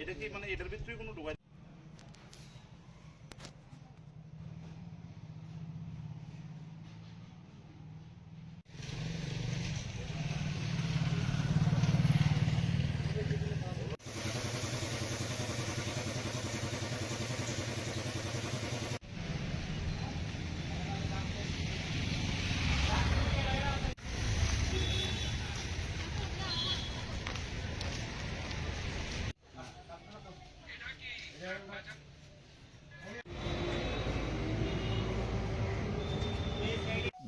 এটা কি মানে এটার ভিতরে কোনো ঢোকাই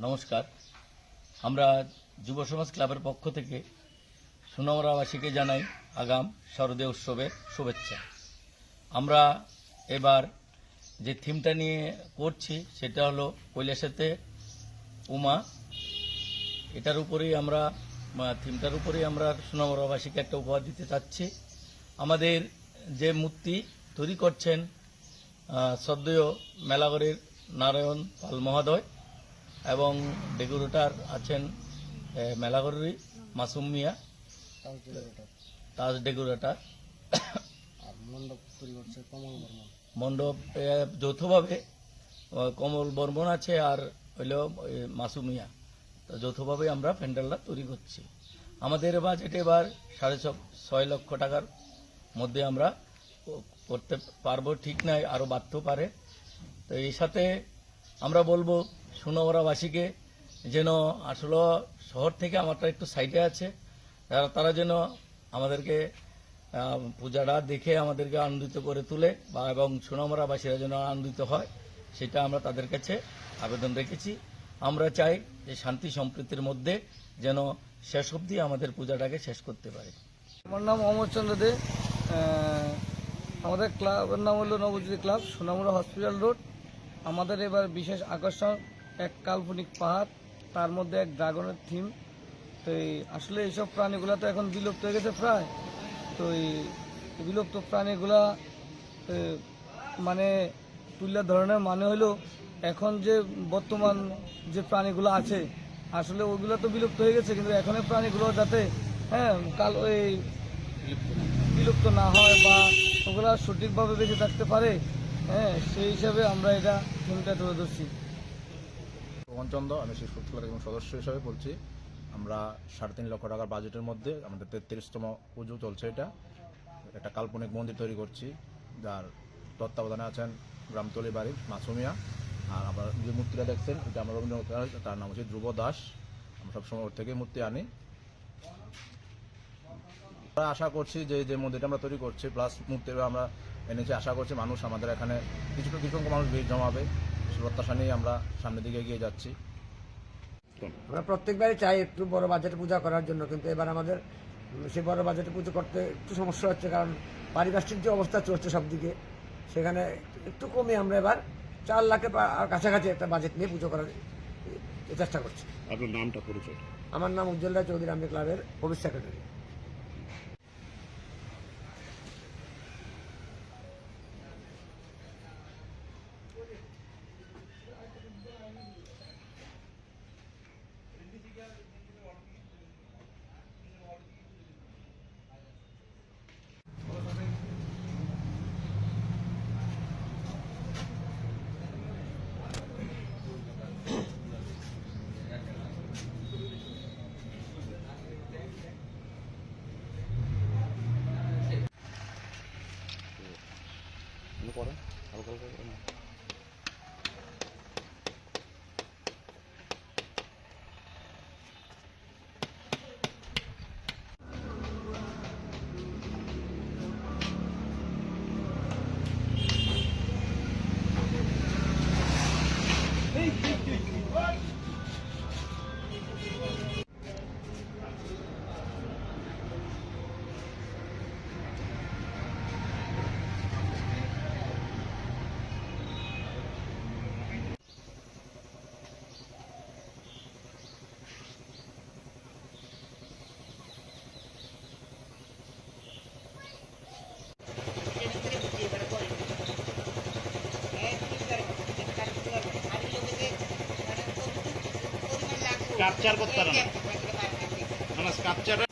নমস্কার। আমরা যুব সমাজ ক্লাবের পক্ষ থেকে সুনমরাবাসীকে জানাই আগাম শারদীয় উৎসবের শুভেচ্ছা। আমরা এবার যে থিমটা নিয়ে করছি সেটা হলো কৈলাসেতে উমা। এটার উপরেই আমরা থিমটার উপরেই আমরা সুনমরাবাসীকে একটা উপহার দিতে চাচ্ছি। আমাদের যে মূর্তি তৈরি করছেন সদ্য মেলাগড়ের নারায়ণ পাল মহোদয় এবং ডেকোরেটর আছেন এ, মেলাগড়েরই মাসুম মিয়া। তাজ ডেকোরেটর। মণ্ডপ যৌথভাবে কমল বর্মন আছে আর হইল মাসুমিয়া তো যৌথভাবে আমরা প্যান্ডেলটা তৈরি করছি। আমাদের বাজেট এবার সাড়ে ছ- ছয় লক্ষ টাকার মধ্যে আমরা করতে পারব। ঠিক নাই আরও বাড়তেও পারে। তো এই সাথে আমরা বলব সুনগরাবাসীকে যেন আসলে শহর থেকে আমারটা একটু সাইডে আছে তারা তারা যেন আমাদেরকে পূজাটা দেখে আমাদেরকে আনন্দিত করে তুলে বা এবং সুনমরাবাসীরা যেন আনন্দিত হয়, সেটা আমরা তাদের কাছে আবেদন রেখেছি। আমরা চাই যে শান্তি সম্প্রীতির মধ্যে যেন শেষ অবধি আমাদের পূজাটাকে শেষ করতে পারে। আমার নাম অমর চন্দ্র দে আমাদের ক্লাবের নাম হলো Nabajyoti club Sonamura hospital road. আমাদের এবার বিশেষ আকর্ষণ এক কাল্পনিক পাহাড়, তার মধ্যে এক ড্রাগনের থিম। তো এই আসলে এইসব প্রাণীগুলো তো এখন বিলুপ্ত হয়ে গেছে প্রায়। তো এই বিলুপ্ত প্রাণীগুলা মানে তুলে ধরনের মানে হলো এখন যে বর্তমান যে প্রাণীগুলো আছে, আসলে ওইগুলো তো বিলুপ্ত হয়ে গেছে, কিন্তু এখনের প্রাণীগুলো যাতে হ্যাঁ কাল ওই বিলুপ্ত না হয় বা ওগুলা সঠিকভাবে বেঁচে থাকতে পারে হ্যাঁ সেই হিসাবে আমরা এটা থিমটা তুলে ধরছি। চন্দ্র আমি সেই ফুটবল একজন সদস্য হিসাবে বলছি। আমরা সাড়ে তিন লক্ষ টাকার বাজেটের মধ্যে আমাদের তেত্রিশতম পুজো চলছে এটা। একটা কাল্পনিক মন্দির তৈরি করছি, যার তত্ত্বাবধানে আছেন গ্রামতলি বাড়ির মাসুমিয়া আর আমরা যে মূর্তিটা দেখছেন, এটা আমরা রবীন্দ্র তার নাম হচ্ছে ধ্রুব দাস। আমরা সবসময় ওর থেকে মূর্তি আনি। আমরা আশা করছি যে যে মন্দিরটা আমরা তৈরি করছি, প্লাস মূর্তি আমরা এনেছি, আশা করছি মানুষ আমাদের এখানে কিছু কিছু মানুষ ভিড় জমাবে। সে প্রত্যাশা নিয়ে আমরা সামনের দিকে এগিয়ে যাচ্ছি। আমরা প্রত্যেকবারই চাই একটু বড় বাজেটে পূজা করার জন্য কিন্তু এবার আমাদের সেই বড় বাজেটে পুজো করতে একটু সমস্যা হচ্ছে কারণ পারিপার্শ্বিক যে অবস্থা চলছে সব দিকে সেখানে একটু কমে আমরা এবার চার লাখের আর কাছাকাছি একটা বাজেট নিয়ে পুজো করার চেষ্টা করছি। আপনার নামটা পরিচয়। আমার নাম উজ্জ্বল রায় চৌধুরী আমি ক্লাবের অফিস সেক্রেটারি। ক্যাপচার করতে পারে না। মানে ক্যাপচার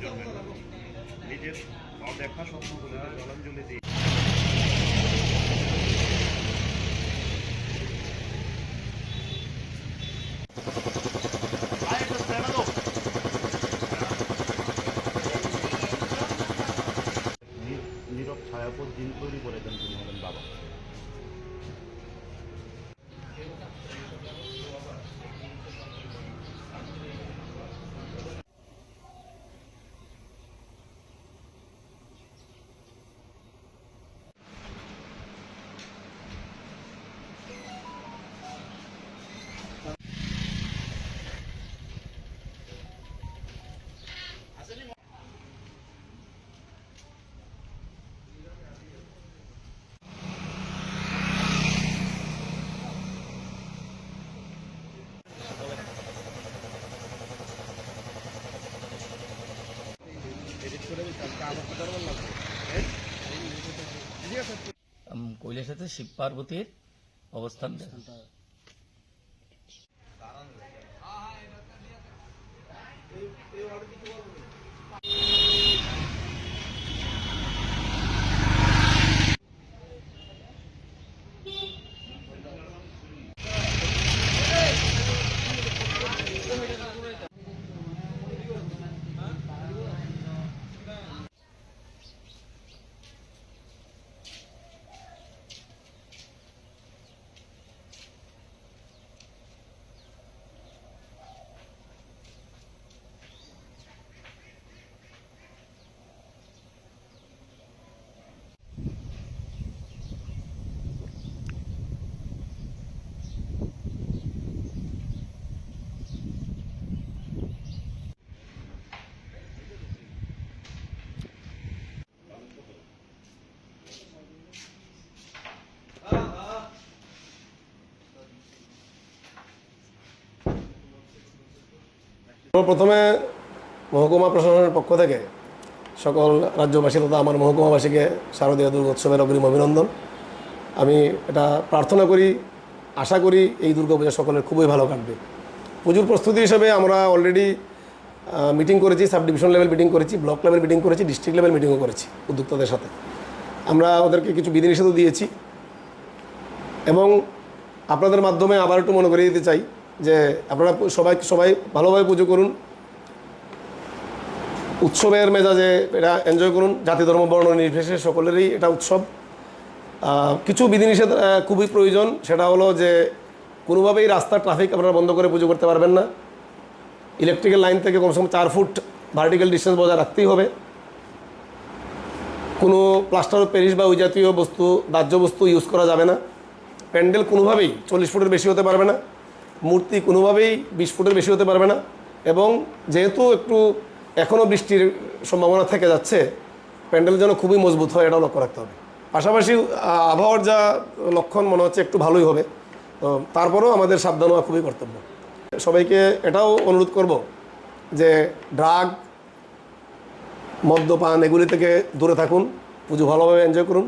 প্রয়োজন নিজের নিজের অদেখা বলে জলাঞ্জলি দিয়ে নীরব ছায়াপথ যিনি তৈরি করেছেন তিনি হলেন বাবা উম, কৈলাসেতে শিব পার্বতীর অবস্থান দেখা। প্রথমে মহকুমা প্রশাসনের পক্ষ থেকে সকল রাজ্যবাসী তথা আমার মহকুমাবাসীকে শারদীয় দুর্গোৎসবের অগ্রিম অভিনন্দন আমি এটা প্রার্থনা করি আশা করি এই দুর্গাপূজা সকলের খুবই ভালো কাটবে। পুজোর প্রস্তুতি হিসেবে আমরা অলরেডি মিটিং করেছি সাব ডিভিশন লেভেল মিটিং করেছি ব্লক লেভেল মিটিং করেছি ডিস্ট্রিক্ট লেভেল মিটিংও করেছি উদ্যোক্তাদের সাথে। আমরা ওদেরকে কিছু বিধিনিষেধও দিয়েছি। এবং আপনাদের মাধ্যমে আবার একটু মনে করিয়ে দিতে চাই। যে আপনারা সবাই সবাই ভালোভাবে পুজো করুন। উৎসবের মেজাজে এটা এনজয় করুন। জাতি, ধর্ম, বর্ণ নির্বিশেষে সকলেরই এটা উৎসব। কিছু বিধিনিষেধ খুবই প্রয়োজন। সেটা হলো যে কোনোভাবেই রাস্তার ট্রাফিক আপনারা বন্ধ করে পুজো করতে পারবেন না। ইলেকট্রিক্যাল লাইন থেকে কমসে কম চার ফুট ভার্টিক্যাল ডিস্টেন্স বজায় রাখতেই হবে। কোনো প্লাস্টার অফ প্যারিস বা ওই জাতীয় বস্তু, দাহ্য বস্তু ইউজ করা যাবে না। প্যান্ডেল কোনোভাবেই চল্লিশ ফুটের বেশি হতে পারবে না। মূর্তি কোনোভাবেই বিশ ফুটের বেশি হতে পারবে না এবং যেহেতু একটু এখনও বৃষ্টির সম্ভাবনা থেকে যাচ্ছে, প্যান্ডেল যেন খুবই মজবুত হয় এটাও লক্ষ্য রাখতে হবে। পাশাপাশি আবহাওয়ার যা লক্ষণ মনে হচ্ছে একটু ভালোই হবে, তো তারপরেও আমাদের সাবধান হওয়া খুবই কর্তব্য। সবাইকে এটাও অনুরোধ করব যে ড্রাগ, মদ্যপান এগুলি থেকে দূরে থাকুন, পুজো ভালোভাবে এনজয় করুন।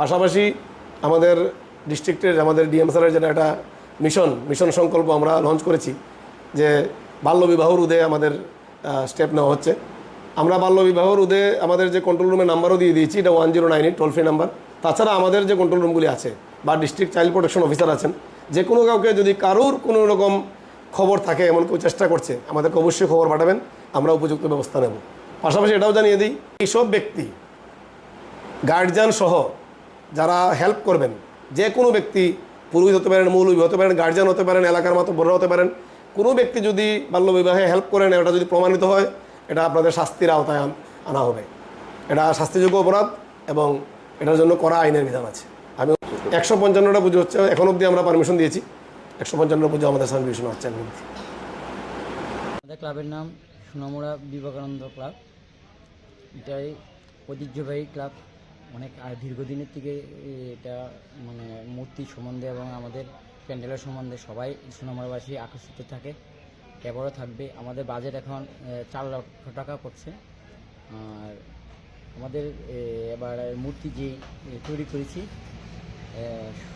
পাশাপাশি আমাদের ডিস্ট্রিক্টের আমাদের ডিএম স্যারের যেটা একটা মিশন মিশন সংকল্প আমরা লঞ্চ করেছি যে বাল্যবিবাহ রোধে আমাদের স্টেপ নেওয়া হচ্ছে। আমরা বাল্যবিবাহ রোধে আমাদের যে কন্ট্রোল রুমের নাম্বারও দিয়ে দিয়েছি, এটা one zero nine eight toll free number তাছাড়া আমাদের যে কন্ট্রোল রুমগুলি আছে বা ডিস্ট্রিক্ট চাইল্ড প্রোটেকশন অফিসার আছেন, যে কোনো কাউকে যদি কারোর কোনো রকম খবর থাকে, এমন কেউ চেষ্টা করছে, আমাদেরকে অবশ্যই খবর পাঠাবেন, আমরা উপযুক্ত ব্যবস্থা নেব। পাশাপাশি এটাও জানিয়ে দিই, এইসব ব্যক্তি গার্জিয়ান সহ যারা হেল্প করবেন, যে কোনো ব্যক্তি পুরোহিত হতে পারেন মৌলবী হতে পারেন গার্জিয়ান হতে পারেন, এলাকার মতো বড় হতে পারেন, কোনো ব্যক্তি যদি বাল্যবিবাহে হেল্প করেন এটা যদি প্রমাণিত হয়, এটা আপনাদের শাস্তির আওতায় আনা হবে। এটা শাস্তিযোগ্য অপরাধ এবং এটার জন্য করা আইনের বিধান আছে। আমি একশো পঞ্চান্নটা পুজো হচ্ছে, এখন অবধি আমরা পারমিশন দিয়েছি। একশো পঞ্চান্ন পুজো আমাদের সামনে বিষ্ণু হচ্ছে। আমাদের ক্লাবের নাম সোনামুড়া বিবেকানন্দ ক্লাব। এটাই ঐতিহ্যবাহী ক্লাব। অনেক আর দীর্ঘদিনের থেকে এটা মানে মূর্তি সম্বন্ধে এবং আমাদের প্যান্ডেলের সম্বন্ধে সবাই সোনামুড়াবাসী আকর্ষিত থাকে, এবারও থাকবে। আমাদের বাজেট এখন চার লক্ষ টাকা পড়ছে। আর আমাদের এবার মূর্তি যে তৈরি করেছি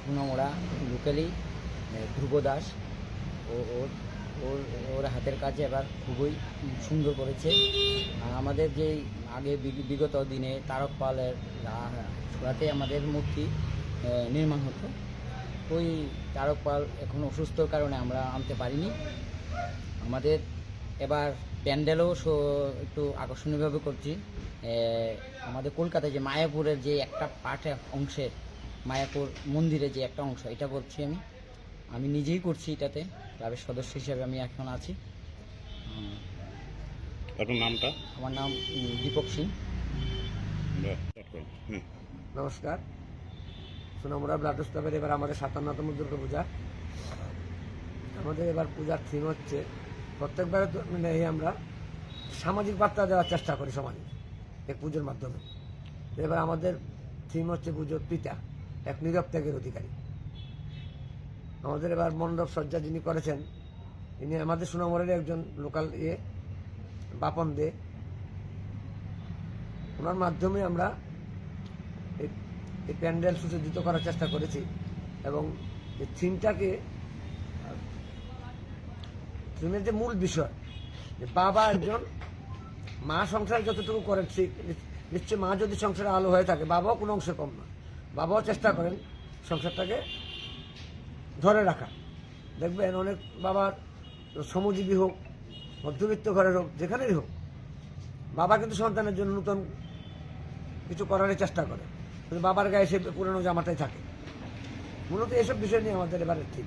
সোনামুড়া লোকালি ধ্রুব দাস। ও ওর ওর ওর হাতের কাজে এবার খুবই সুন্দর করেছে। আর আমাদের যে আগে বিগত দিনে তারক পালের রাতে আমাদের মূর্তি নির্মাণ হতো। ওই তারক পাল এখন অসুস্থর কারণে আমরা আনতে পারিনি। আমাদের এবার প্যান্ডেলও একটু আকর্ষণীয়ভাবে করছি। আমাদের কলকাতায় যে মায়াপুরের যে একটা পার্ট অংশের মায়াপুর মন্দিরে যে একটা অংশ, এটা বলছি আমি। আমি নিজেই করছি এটাতে, ক্লাবের সদস্য হিসেবে আমি এখন আছি। আপনার নামটা? আমার নাম দীপক সিং। নমস্কার। সোনামুড়া ব্লাড স্টাফের এবার আমাদের সাতান্নতম দুর্গা পূজা আমাদের এবার পূজার থিম হচ্ছে প্রত্যেকবারে মানে আমরা সামাজিক বার্তা দেওয়ার চেষ্টা করি সমাজে এক পুজোর মাধ্যমে। এবার আমাদের থিম হচ্ছে পুজোর পিতা এক নীরব ত্যাগের অধিকারী। আমাদের এবার মণ্ডপ সজ্জা যিনি করেছেন ইনি আমাদের সোনামুড়ার একজন লোকাল ইয়ে বাপন দে ওনার মাধ্যমে আমরা এই- প্যান্ডেল সুসজ্জিত করার চেষ্টা করেছি এবং এই থিমটাকে, থিমের যে মূল বিষয়, যে বাবা একজন মা সংসার যতটুকু করেন ঠিক নিশ্চয় মা যদি সংসারে আলো হয়ে থাকে, বাবাও কোনো অংশে কম না। বাবাও চেষ্টা করেন সংসারটাকে ধরে রাখা দেখবেন অনেক বাবার শ্রমজীবী হোক মধ্যবিত্ত ঘরের হোক, যেখানেই হোক, বাবা কিন্তু সন্তানের জন্য নতুন কিছু করার চেষ্টা করে। কিন্তু বাবার গায়ে সে পুরনো জামাটাই থাকে। মূলত এসব বিষয় নিয়ে আমাদের এবারের ঠিক।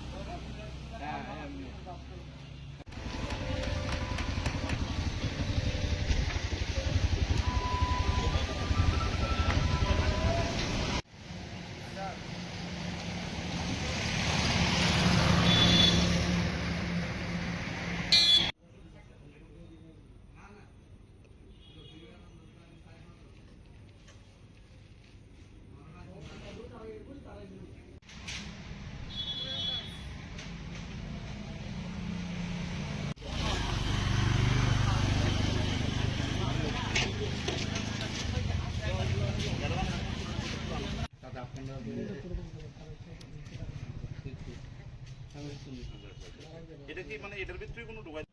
এটার ভিতরে কোনো ঢুকাই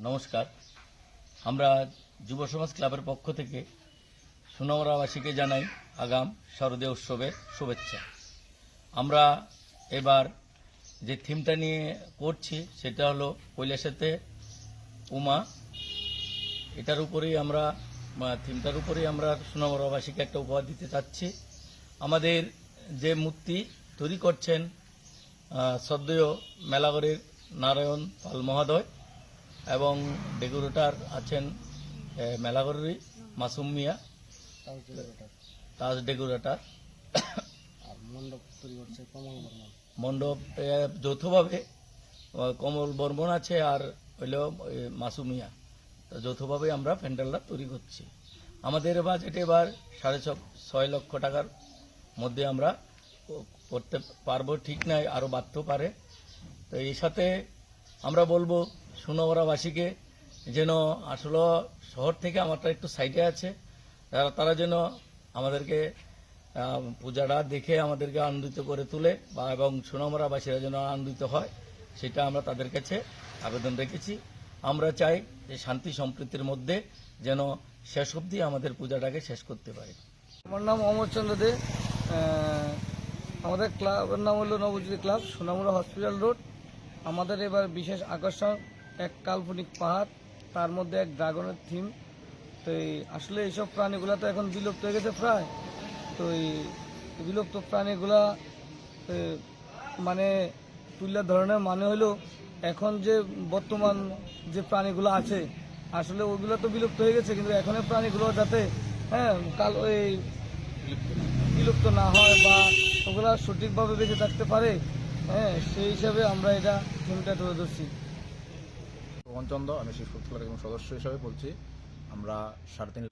নমস্কার। আমরা যুব সমাজ ক্লাবের পক্ষ থেকে সোনামরাবাসীকে জানাই আগাম শারদীয় উৎসবের শুভেচ্ছা। আমরা এবার যে থিমটা নিয়ে করছি সেটা হলো কৈলাসেতে উমা। এটার উপরেই আমরা থিমটার উপরেই আমরা সোনামরাবাসীকে একটা উপহার দিতে চাচ্ছি। আমাদের যে মূর্তি তৈরি করছেন আহ, সদ্যীয় মেলাগড়ের নারায়ণ পাল মহোদয় এবং ডেকোরেটর আছেন আহ, মেলাগড়েরই মাসুম মিয়া। তাজ ডেকোরেটর। মণ্ডপ যৌথভাবে কমল বর্মন আছে আর হইল মাসুমিয়া তো যৌথভাবে আমরা প্যান্ডেলটা তৈরি করছি। আমাদের বাজেট এবার সাড়ে ছ ছয় লক্ষ টাকার মধ্যে আমরা করতে পারব ঠিক নাই আরও বাড়তেও পারে। তো এই সাথে আমরা বলব সুনবরাবাসীকে যেন আসলে শহর থেকে আমারটা একটু সাইডে আছে। তারা তারা যেন আমাদেরকে পূজাটা দেখে আমাদেরকে আনন্দিত করে তুলে বা, এবং সোনামরাবাসীরা যেন আনন্দিত হয়, সেটা আমরা তাদের কাছে আবেদন রেখেছি। আমরা চাই যে শান্তি সম্প্রীতির মধ্যে যেন শেষ অবধি আমাদের পূজাটাকে শেষ করতে পারে। আমার নাম অমরচন্দ্র দে। আমাদের ক্লাবের নাম হলো Nabajyoti club Sonamura hospital road. আমাদের এবার বিশেষ আকর্ষণ এক কাল্পনিক পাহাড়, তার মধ্যে এক ড্রাগনের থিম। তো এই আসলে এইসব প্রাণীগুলো তো এখন বিলুপ্ত হয়ে গেছে প্রায়। তো এই বিলুপ্ত প্রাণীগুলা মানে তুলে ধরনের মানে হলো এখন যে বর্তমান যে প্রাণীগুলো আছে, আসলে ওইগুলো তো বিলুপ্ত হয়ে গেছে, কিন্তু এখনের প্রাণীগুলো যাতে হ্যাঁ কাল ওই বিলুপ্ত না হয় বা ওগুলা সঠিকভাবে বেঁচে থাকতে পারে হ্যাঁ সেই হিসাবে আমরা এটা থিমটা তুলে ধরছি। পবনচন্দ্র আমি শিশু ক্লাবের সদস্য হিসেবে বলছি। আমরা সাড়ে তিন